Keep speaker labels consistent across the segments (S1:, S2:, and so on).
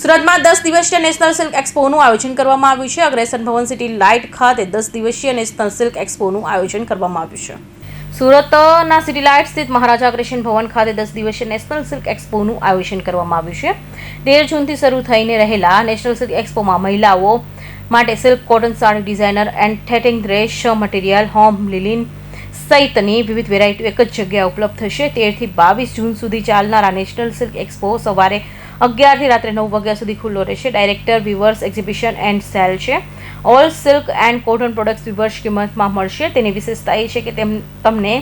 S1: સુરતમાં દસ દિવસીય નેશનલ સિલ્ક એક્સપોનું આયોજન કરવામાં આવ્યું છે. અગ્રેસન ભવન સિટી લાઇટ ખાતે દસ દિવસીય નેશનલ સિલ્ક એક્સપોનું આયોજન કરવામાં આવ્યું છે. સુરતના સિટી લાઇટ સ્થિત મહારાજા અગ્રેસન ભવન ખાતે દસ દિવસીય નેશનલ સિલ્ક એક્સપોનું આયોજન કરવામાં આવ્યું છે. તેર જૂનથી શરૂ થઈને રહેલા નેશનલ સિલ્ક એક્સપોમાં મહિલાઓ માટે silk cotton sari designer and થેટિંગ dress material, home linen સહિતની વિવિધ વેરાયટીઓ એક જ જગ્યાએ ઉપલબ્ધ થશે. તેરથી બાવીસ જૂન સુધી ચાલનારા નેશનલ સિલ્ક એક્સપો સવારે અગિયારથી રાત્રે નવ વાગ્યા સુધી ખુલ્લો રહેશે. Director weavers exhibition and sale છે. All silk and cotton products weavers કિંમતમાં મળશે. તેની વિશેષતા એ છે કે તેમ, તમને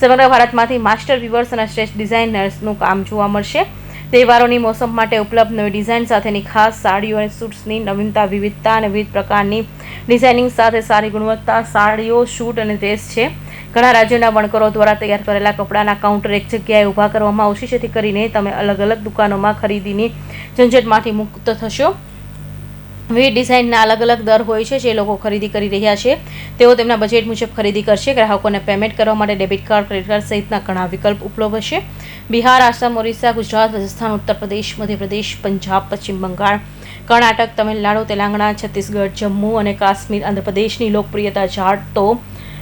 S1: સમગ્ર ભારતમાંથી માસ્ટર વિવર્સ અને શ્રેષ્ઠ ડિઝાઇનર્સનું કામ જોવા મળશે. તહેવારોની મોસમ માટે ઉપલબ્ધ નવી ડિઝાઇન સાથેની ખાસ સાડીઓ અને સૂટ્સની નવીનતા, વિવિધતા અને વિવિધ પ્રકારની ડિઝાઇનિંગ સાથે સારી ગુણવત્તા, સાડીઓ શૂટ અને ડ્રેસ છે. ઘણા રાજ્યોના વણકરો દ્વારા તૈયાર કરેલા કપડાના કાઉન્ટર એક જગ્યાએ ઊભા કરવામાં આવશે, જેથી કરીને તમે અલગ અલગ દુકાનોમાં ખરીદીની ઝંઝટમાંથી મુક્ત થશો. વિવિધ ડિઝાઇનના અલગ અલગ દર હોય છે, જે લોકો ખરીદી કરી રહ્યા છે. તેઓ તેમના બજેટ મુજબ ખરીદી કરશે. ગ્રાહકોને પેમેન્ટ કરવા માટે ડેબિટ કાર્ડ, ક્રેડિટ કાર્ડ સહિતના ઘણા વિકલ્પ ઉપલબ્ધ હશે બિહાર, આસામ, ઓરિસ્સા, ગુજરાત, રાજસ્થાન ઉત્તર પ્રદેશ મધ્યપ્રદેશ, પંજાબ, પશ્ચિમ બંગાળ, કર્ણાટક, તમિલનાડુ, તેલંગાણા, છત્તીસગઢ, જમ્મુ અને કાશ્મીર, આંધ્રપ્રદેશની લોકપ્રિયતા જાણતો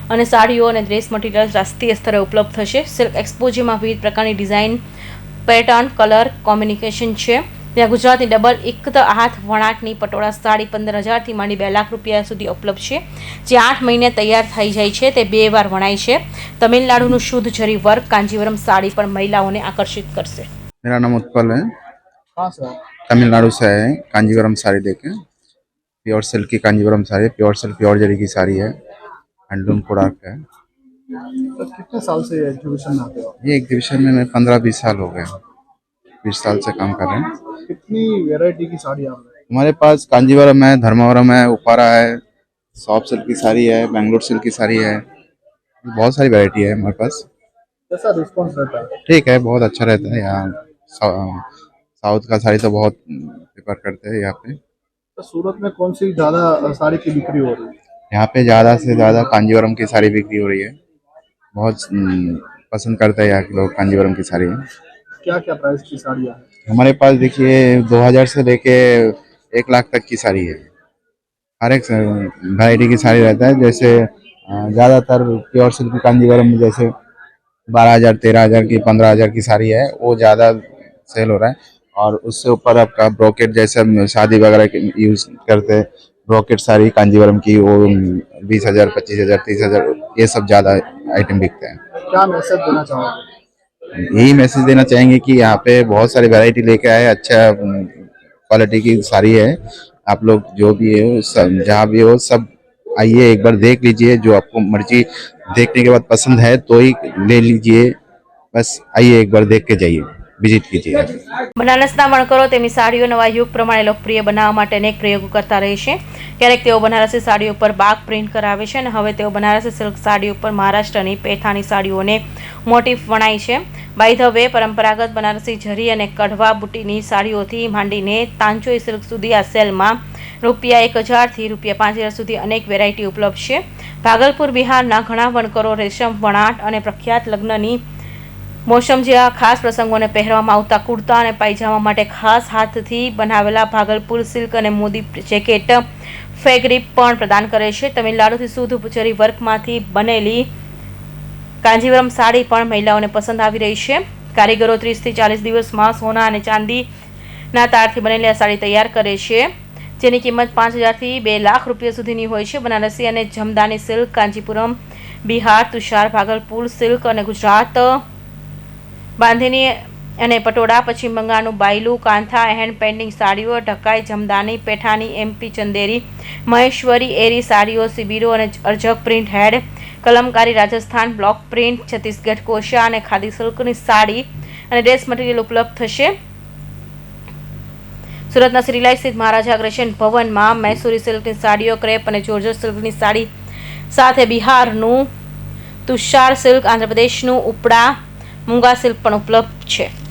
S1: અને સાડીઓ અને ડ્રેસ મટીરિયલ રાષ્ટ્રીય સ્તરે ઉપલબ્ધ થશે સિલ્ક એક્સપો જેમાં વિવિધ પ્રકારની ડિઝાઇન પેટર્ન કલર કોમ્યુનિકેશન છે ત્યાં ગુજરાતની ડબલ એક હાથ વણાટની પટોળા સાડી પંદર હજારથી માંડી બે લાખ રૂપિયા સુધી ઉપલબ્ધ છે જે આઠ મહિને તૈયાર થઈ જાય છે તે બે વાર વણાય છે તમિલનાડુનું શુદ્ધ જરી વર્ક કાંજીવરમ સાડી પણ મહિલાઓને આકર્ષિત કરશે
S2: मेरा नाम उत्पल है
S3: हाँ सर
S2: तमिलनाडु से आए हैं कांजीवरम साड़ी देखे प्योर सिल्क की Kanjivaram sari pure silk pure जरी की साड़ी है हैंडलूम प्रोडक्ट है
S3: सर कितने साल से एग्जीबिशन में आते हो?
S2: ये एग्जीबिशन में मैं पंद्रह बीस साल हो गए। बीस साल से काम कर रहे हैं।
S3: कितनी वेराइटी की साड़ी आप
S2: हमारे पास कांजीवरम है धर्मावरम है उपारा है सॉफ्ट सिल्क की साड़ी है बेंगलोर सिल्क की साड़ी है। बहुत सारी वैरायटी है हमारे पास।
S3: कैसा रिस्पॉन्स रहता है?
S2: ठीक है बहुत अच्छा रहता है यहाँ। साउथ का साड़ी तो बहुत प्रेफर करते हैं यहाँ पे।
S3: तो सूरत में कौन सी ज़्यादा साड़ी की बिक्री हो रही है?
S2: यहाँ पे ज़्यादा से ज़्यादा कांजीवरम की साड़ी बिक्री हो रही है। बहुत हम्म, पसंद करते हैं यहाँ के लोग कांजीवरम की साड़ी
S3: क्या क्या प्राइस की साड़ियाँ? हैं
S2: हमारे पास देखिए 2000 से लेके एक लाख तक की साड़ी है। हर एक वैरायटी की साड़ी रहता है। जैसे ज़्यादातर प्योर सिल्क कांजीवरम में जैसे बारह हज़ार तेरह हज़ार की पंद्रह हज़ार की साड़ी है वो ज़्यादा सेल हो रहा है। और उससे ऊपर आपका ब्रोकेट जैसे शादी वगैरह यूज़ करते ब्रोकेट साड़ी कांजीवरम की वो बीस हज़ार पच्चीस हज़ार तीस हज़ार ये सब ज़्यादा आइटम बिकते हैं।
S3: क्या मैसेज देना चाहोगे?
S2: यही मैसेज देना चाहेंगे कि यहाँ पे बहुत सारी वैरायटी लेके आए अच्छा क्वालिटी की साड़ी है। आप लोग जो भी है सब जहाँ भी हो सब आइए एक बार देख लीजिए जो आपको मर्ज़ी देखने के बाद पसंद है तो ही ले लीजिए। बस आइए एक बार देख के जाइए। વિઝિટ કીધી
S1: બનારસના વણકરો તેમની સાડીઓ નવા યુગ પ્રમાણે લોકપ્રિય બનાવવા માટે અનેક પ્રયોગો કરતા રહે છે. ક્યારેક તેઓ બનારસી સાડીઓ પર બાગ પ્રિન્ટ કરાવે છે અને હવે તેઓ બનારસી સિલ્ક સાડી ઉપર મહારાષ્ટ્રની પેથાની સાડીઓને મોટીફ વણાય છે. બાય ધ વે પરંપરાગત બનારસી ઝરી અને કઢવા બુટીની સાડીઓથી માંડીને તાંચોઈ સિલ્ક સુધી આ સેલમાં રૂપિયા એક હજારથી રૂપિયા પાંચ હજાર સુધી અનેક વેરાયટી ઉપલબ્ધ છે. ભાગલપુર બિહારના ઘણા વણકરો રેશમ, વણાટ અને પ્રખ્યાત લગ્નની મોસમ જેવા ખાસ પ્રસંગોને પહેરવામાં આવતા કુર્તા અને પાયજામા માટે ખાસ હાથથી બનાવેલા ભાગલપુર સિલ્ક અને મોદી જેકેટ ફેગ્રીપ પણ પ્રદાન કરે છે. તમિલનાડુથી શુદ્ધ પુચરી વર્કમાંથી બનેલી કાંજીવરમ સાડી પણ મહિલાઓને પસંદ આવી રહી છે. કારીગરો ત્રીસથી ચાલીસ દિવસમાં સોના અને ચાંદીના તારથી બનેલી આ સાડી તૈયાર કરે છે, જેની કિંમત પાંચ હજારથી બે લાખ રૂપિયા સુધીની હોય છે. બનારસી અને જમદાની સિલ્ક, કાંજીપુરમ, બિહાર, તુષાર, ભાગલપુર સિલ્ક અને ગુજરાત બાંધીની અને પટોળા, પશ્ચિમ બંગાળનું બાયલું, કાંથા હેન્ડ પેન્ડિંગ સાડીઓ, ઢકાઈ, જમદાની, પેઠાની એમપી ચંદેરી, મહેશ્વરી એરી સાડીઓ, શિબિરો અને અર્જક print head, Kalamkari Rajasthan, block print, Chhattisgarh Kosa અને ખાદી સિલ્કની સાડી અને ડ્રેસ મટીરિયલ ઉપલબ્ધ થશે. સુરતના શ્રીલાઈ સ્થિત મહારાજા અગ્રેશન ભવનમાં મૈસૂરી સિલ્કની સાડીઓ, ક્રેપ અને જોર્જર સિલ્કની સાડી સાથે બિહારનું તુષાર સિલ્ક, આંધ્રપ્રદેશનું ઉપડા મૂંગા સિલ્ક પણ ઉપલબ્ધ છે.